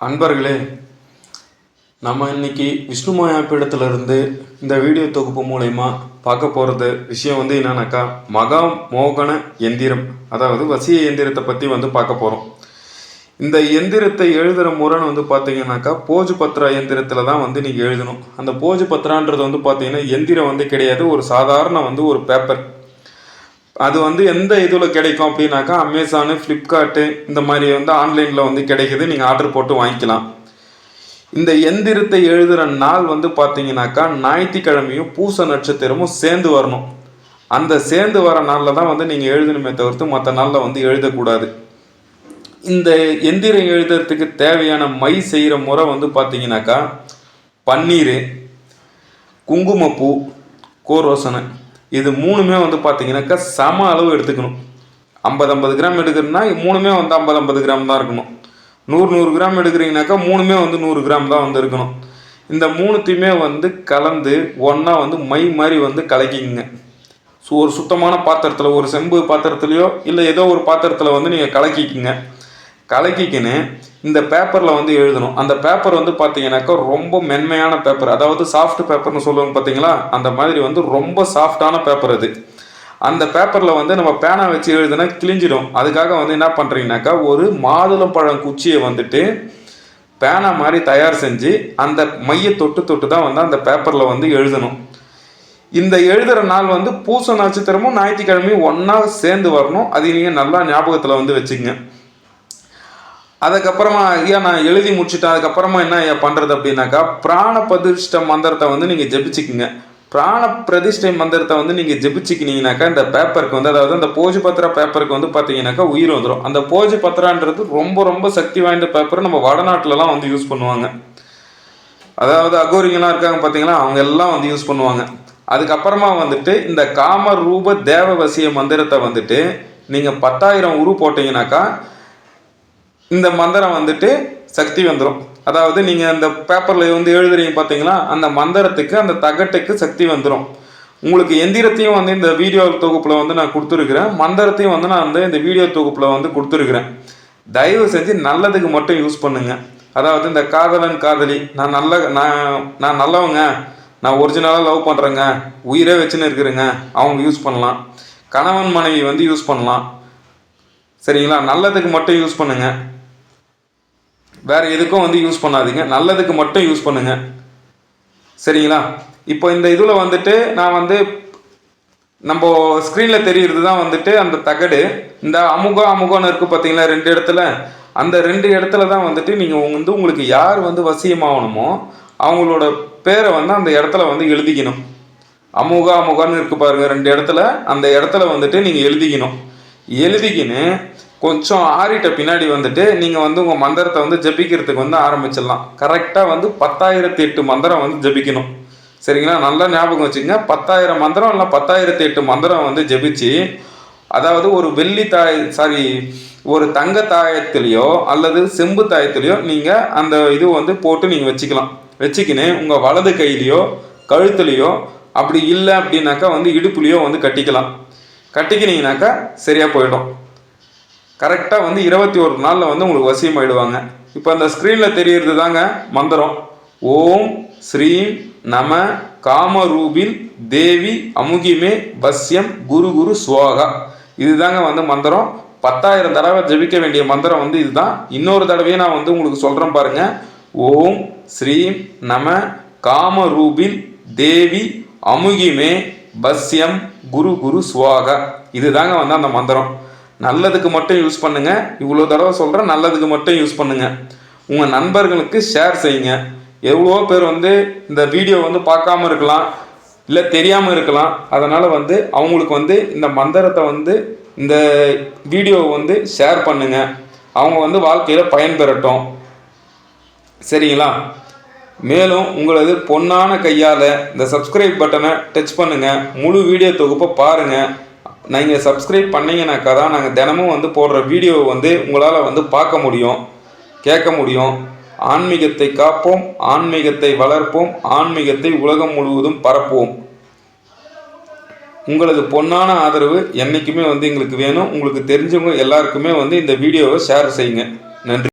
அன்பர்களே நம்ம இன்னைக்கு விஷ்ணுமாயா பீடத்திலிருந்து இந்த வீடியோ தொகுப்பு மூலயமா பார்க்க போகிறது விஷயம் வந்து என்னன்னாக்கா மகா மோகன எந்திரம் அதாவது வசிய எந்திரத்தை பற்றி வந்து பார்க்க போகிறோம் இந்த எந்திரத்தை எழுதுகிற முறைன்னு வந்து பார்த்தீங்கன்னாக்கா போஜு பத்ரா எந்திரத்தில் தான் வந்து நீங்கள் எழுதணும். அந்த போஜு பத்ரான்றது வந்து பார்த்தீங்கன்னா எந்திரம் வந்து கிடையாது ஒரு சாதாரண வந்து ஒரு பேப்பர் அது வந்து எந்த இதில் கிடைக்கும் அப்படின்னாக்கா அமேசானு ஃப்ளிப்கார்ட்டு இந்த மாதிரி வந்து ஆன்லைனில் வந்து கிடைக்குது. நீங்கள் ஆர்டர் போட்டு வாங்கிக்கலாம். இந்த எந்திரத்தை எழுதுகிற நாள் வந்து பார்த்தீங்கன்னாக்கா ஞாயிற்றுக்கிழமையும் பூச நட்சத்திரமும் சேர்ந்து வரணும். அந்த சேர்ந்து வர நாளில் தான் வந்து நீங்கள் எழுதணுமே தவிர்த்து மற்ற நாளில் வந்து எழுதக்கூடாது. இந்த எந்திரம் எழுதுறதுக்கு தேவையான மை செய்கிற முறை வந்து பார்த்தீங்கன்னாக்கா பன்னீர் குங்குமப்பூ கோரோசனை இது மூணுமே வந்து பார்த்தீங்கன்னாக்கா சம அளவு எடுத்துக்கணும். ஐம்பது ஐம்பது கிராம் எடுக்கிறதுனா மூணுமே வந்து ஐம்பது ஐம்பது கிராம் தான் இருக்கணும். நூறு நூறு கிராம் எடுக்கிறீங்கனாக்கா மூணுமே வந்து நூறு கிராம் தான் வந்து இருக்கணும். இந்த மூணுத்தையுமே வந்து கலந்து ஒன்றா வந்து மை மாதிரி வந்து கலக்கிங்க ஸோ ஒரு சுத்தமான பாத்திரத்தில் ஒரு செம்பு பாத்திரத்துலையோ இல்லை ஏதோ ஒரு பாத்திரத்தில் வந்து நீங்கள் கலக்கிக்கிங்க. கலக்கிக்கின்னு இந்த பேப்பரில் வந்து எழுதணும். அந்த பேப்பர் வந்து பார்த்தீங்கன்னாக்கா ரொம்ப மென்மையான பேப்பர். அதாவது சாஃப்ட் பேப்பர்னு சொல்லுவாங்க பார்த்தீங்களா அந்த மாதிரி வந்து ரொம்ப சாஃப்டான பேப்பர் அது. அந்த பேப்பரில் வந்து நம்ம பேனா வச்சு எழுதுனா கிழிஞ்சிடும். அதுக்காக வந்து என்ன பண்ணுறீங்கனாக்கா ஒரு மாதுளம்பழம் குச்சியை வந்துட்டு பேனா மாதிரி தயார் செஞ்சு அந்த மைய தொட்டு தொட்டு தான் வந்து அந்த பேப்பரில் வந்து எழுதணும். இந்த எழுதுகிற நாள் வந்து பூச நட்சத்திரமும் ஞாயிற்றுக்கிழமையும் ஒன்றா சேர்ந்து வரணும். அது நீங்கள் நல்லா ஞாபகத்தில் வந்து வச்சுக்கங்க. அதுக்கப்புறமா ஐயா நான் எழுதி முடிச்சுட்டேன். அதுக்கப்புறமா என்ன ஐயா பண்ணுறது அப்படின்னாக்கா பிராண பிரதிஷ்ட மந்திரத்தை வந்து நீங்கள் ஜெபிச்சுக்குங்க. பிராண பிரதிஷ்டை மந்திரத்தை வந்து நீங்கள் ஜெபிச்சுக்கினீங்கனாக்கா இந்த பேப்பருக்கு வந்து அதாவது அந்த போஜி பத்திரா பேப்பருக்கு வந்து பார்த்தீங்கன்னாக்கா உயிர் வந்துடும் அந்த போஜி பத்திரான்றது ரொம்ப ரொம்ப சக்தி வாய்ந்த பேப்பர். நம்ம வடநாட்டிலலாம் வந்து யூஸ் பண்ணுவாங்க. அதாவது அகோரிங்கெல்லாம் இருக்காங்க பார்த்தீங்களா அவங்க எல்லாம் வந்து யூஸ் பண்ணுவாங்க. அதுக்கப்புறமா வந்துட்டு இந்த காம ரூப தேவவசிய மந்திரத்தை வந்துட்டு நீங்கள் பத்தாயிரம் உரு போட்டிங்கனாக்கா இந்த மந்திரம் வந்துட்டு சக்தி வந்துடும் அதாவது நீங்கள் அந்த பேப்பரில் வந்து எழுதுறீங்க பார்த்தீங்களா அந்த மந்திரத்துக்கு அந்த தகட்டுக்கு சக்தி வந்துடும் உங்களுக்கு எந்திரத்தையும் வந்து இந்த வீடியோ தொகுப்பில் வந்து நான் கொடுத்துருக்குறேன். மந்திரத்தையும் வந்து நான் வந்து இந்த வீடியோ தொகுப்பில் வந்து கொடுத்துருக்குறேன். தயவு செஞ்சு நல்லதுக்கு மட்டும் யூஸ் பண்ணுங்கள் அதாவது இந்த காதலன் காதலி நான் நல்ல நான் நான் நல்லவங்க நான் ஒரிஜினலாக லவ் பண்ணுறேங்க உயிரே வச்சுன்னு இருக்கிறேங்க. அவங்க யூஸ் பண்ணலாம். கணவன் மனைவி வந்து யூஸ் பண்ணலாம். சரிங்களா? நல்லதுக்கு மட்டும் யூஸ் பண்ணுங்கள் வேறு எதுக்கும் வந்து யூஸ் பண்ணாதீங்க. நல்லதுக்கு மட்டும் யூஸ் பண்ணுங்கள் சரிங்களா? இப்போ இந்த இதில் வந்துட்டு நான் வந்து நம்ம ஸ்க்ரீனில் தெரிகிறது தான் வந்துட்டு அந்த தகடு. இந்த அமுகம் அமுகம்னு இருக்குது பார்த்தீங்களா ரெண்டு இடத்துல? அந்த ரெண்டு இடத்துல தான் வந்துட்டு நீங்கள் வந்து உங்களுக்கு யார் வந்து வசியமாகணுமோ அவங்களோட பேரை வந்து அந்த இடத்துல வந்து எழுதிக்கணும். அமுக அமுகன்னு இருக்குது பாருங்கள் ரெண்டு இடத்துல. அந்த இடத்துல வந்துட்டு நீங்கள் எழுதிக்கணும். எழுதிக்கின்னு கொஞ்சம் ஆறிட்ட பின்னாடி வந்துட்டு நீங்கள் வந்து உங்கள் மந்திரத்தை வந்து ஜபிக்கிறதுக்கு வந்து ஆரம்பிச்சிடலாம். கரெக்டாக வந்து பத்தாயிரத்தி எட்டு மந்திரம் வந்து ஜபிக்கணும். சரிங்களா? நல்லா ஞாபகம் வச்சுக்கோங்க. பத்தாயிரம் மந்திரம் இல்லை பத்தாயிரத்தி எட்டு மந்திரம் வந்து ஜபிச்சு அதாவது ஒரு வெள்ளி தாய் சாரி ஒரு தங்க தாயத்திலையோ அல்லது செம்பு தாயத்திலையோ நீங்கள் அந்த இது வந்து போட்டு நீங்கள் வச்சுக்கலாம். வச்சுக்கின்னு உங்கள் வலது கையிலையோ கழுத்துலையோ அப்படி இல்லை அப்படின்னாக்கா வந்து இடுப்புலையோ வந்து கட்டிக்கலாம். கட்டிக்கினீங்கனாக்கா சரியாக போயிடும். கரெக்டாக வந்து இருபத்தி ஒரு நாளில் வந்து உங்களுக்கு வசியம் ஆயிடுவாங்க இப்போ அந்த ஸ்க்ரீனில் தெரியறது தாங்க மந்திரம். ஓம் ஸ்ரீம் நம காமரூபில் தேவி அமுகிமே பஸ்யம் குரு குரு சுவாகா. இதுதாங்க வந்து மந்திரம். பத்தாயிரம் தடவை ஜெபிக்க வேண்டிய மந்திரம் வந்து இதுதான். இன்னொரு தடவையும் நான் வந்து உங்களுக்கு சொல்கிறேன் பாருங்க. ஓம் ஸ்ரீம் நம காமரூபில் தேவி அமுகிமே பஸ்யம் குரு குரு சுவாக. இதுதாங்க வந்து அந்த மந்திரம். நல்லதுக்கு மட்டும் யூஸ் பண்ணுங்க. இவ்வளோ தடவை சொல்கிறேன் நல்லதுக்கு மட்டும் யூஸ் பண்ணுங்க. உங்கள் நண்பர்களுக்கு ஷேர் செய்யுங்க. எவ்வளோ பேர் வந்து இந்த வீடியோ வந்து பார்க்காம இருக்கலாம் இல்லை தெரியாமல் இருக்கலாம். அதனால் வந்து அவங்களுக்கு வந்து இந்த மந்திரத்தை வந்து இந்த வீடியோவை வந்து ஷேர் பண்ணுங்க. அவங்க வந்து வாழ்க்கையில் பயன்பெறட்டும். சரிங்களா? மேலும் உங்களது பொன்னான கையால் இந்த சப்ஸ்கிரைப் பட்டனை டச் பண்ணுங்கள் முழு வீடியோ தொகுப்பை பாருங்கள் நீங்கள் சப்ஸ்கிரைப் பண்ணீங்கனாக்கா தான் நாங்கள் தினமும் வந்து போடுற வீடியோவை வந்து உங்களால் வந்து பார்க்க முடியும் கேட்க முடியும். ஆன்மீகத்தை காப்போம் ஆன்மீகத்தை வளர்ப்போம் ஆன்மீகத்தை உலகம் முழுவதும் பரப்புவோம். உங்களது பொன்னான ஆதரவு என்றைக்குமே வந்து எங்களுக்கு வேணும். உங்களுக்கு தெரிஞ்சவங்க எல்லாருக்குமே வந்து இந்த வீடியோவை ஷேர் செய்யுங்க. நன்றி.